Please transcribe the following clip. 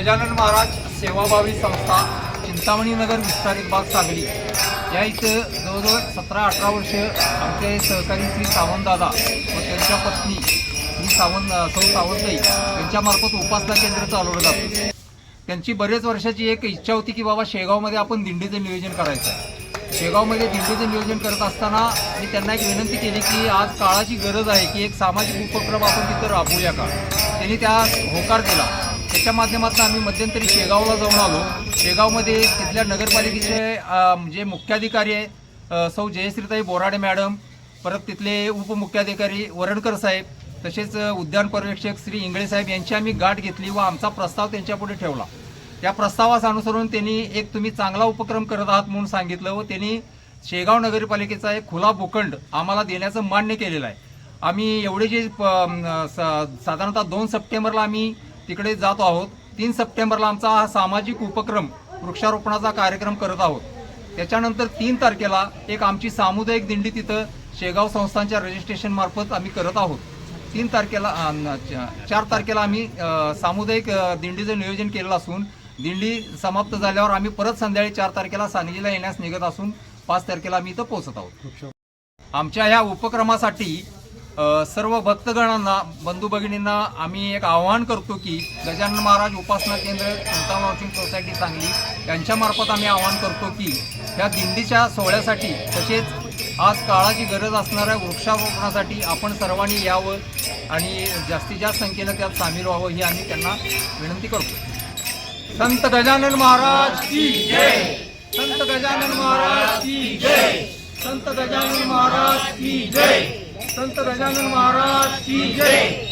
गजानन महाराज सेवाभावी संस्था चिंतामणी नगर विस्तारित बाग सागरी. या इथं जवळजवळ सतरा अठरा वर्ष आमचे सहकारी श्री सावंतदादा व त्यांच्या पत्नी श्री सावंत सौ सावंतई यांच्यामार्फत उपासना केंद्र चालवलं जातं. त्यांची बरेच वर्षाची एक इच्छा होती की बाबा शेगावमध्ये आपण दिंडीचं नियोजन करायचं. शेगावमध्ये दिंडीचं नियोजन करत असताना मी त्यांना एक विनंती केली की आज काळाची गरज आहे की एक सामाजिक उपक्रम आपण तिथं राबवूया का? त्यांनी त्या होकार दिला. त्याच्या माध्यमातून आम्ही मध्यंतरी शेगावला जाऊन आलो. शेगावमध्ये तिथल्या नगरपालिकेचे जे मुख्याधिकारी आहे सौ जयश्रीताई बोराडे मॅडम परत तिथले उपमुख्याधिकारी वरडकर साहेब तसेच उद्यान पर्यवेक्षक श्री इंगळे साहेब यांची आम्ही गाठ घेतली व आमचा प्रस्ताव त्यांच्यापुढे ठेवला. त्या प्रस्तावास अनुसरून त्यांनी एक तुम्ही चांगला उपक्रम करत आहात म्हणून सांगितलं व त्यांनी शेगाव नगरपालिकेचा एक खुला भूखंड आम्हाला देण्याचं मान्य केलेलं आहे. आम्ही एवढे जे प- साधारणतः दोन सप्टेंबरला आम्ही तिकडे जात आहोत. तीन सप्टेंबरला आमचा हा सामाजिक उपक्रम वृक्षारोपणाचा कार्यक्रम करत आहोत. त्याच्यानंतर तीन तारखेला एक आमची सामुदायिक दिंडी तिथं शेगाव संस्थांच्या रजिस्ट्रेशन मार्फत आम्ही करत आहोत. तीन तारखेला चार तारखेला आम्ही सामुदायिक दिंडीचं नियोजन केलेलं असून दिंडी समाप्त झाल्यावर आम्ही परत संध्याकाळी चार तारखेला सांगलीला येण्यास निघत असून पाच तारखेला आम्ही इथं पोहोचत आहोत. आमच्या ह्या उपक्रमासाठी सर्व भक्तगणांना बंधू भगिनींना आम्ही एक आवाहन करतो की गजानन महाराज उपासना केंद्र चिंता हाऊसिंग सोसायटी सांगली यांच्यामार्फत आम्ही आवाहन करतो की ह्या दिंडीच्या सोहळ्यासाठी तसेच आज काळाची गरज असणाऱ्या वृक्षारोपणासाठी आपण सर्वांनी यावं आणि जास्तीत जास्त संख्येनं त्यात सामील व्हावं ही आम्ही त्यांना विनंती करतो. संत गजानन महाराज की जय! संत गजानन महाराज की जय! संत गजानन महाराज की जय! संत गजानन महाराज की जय.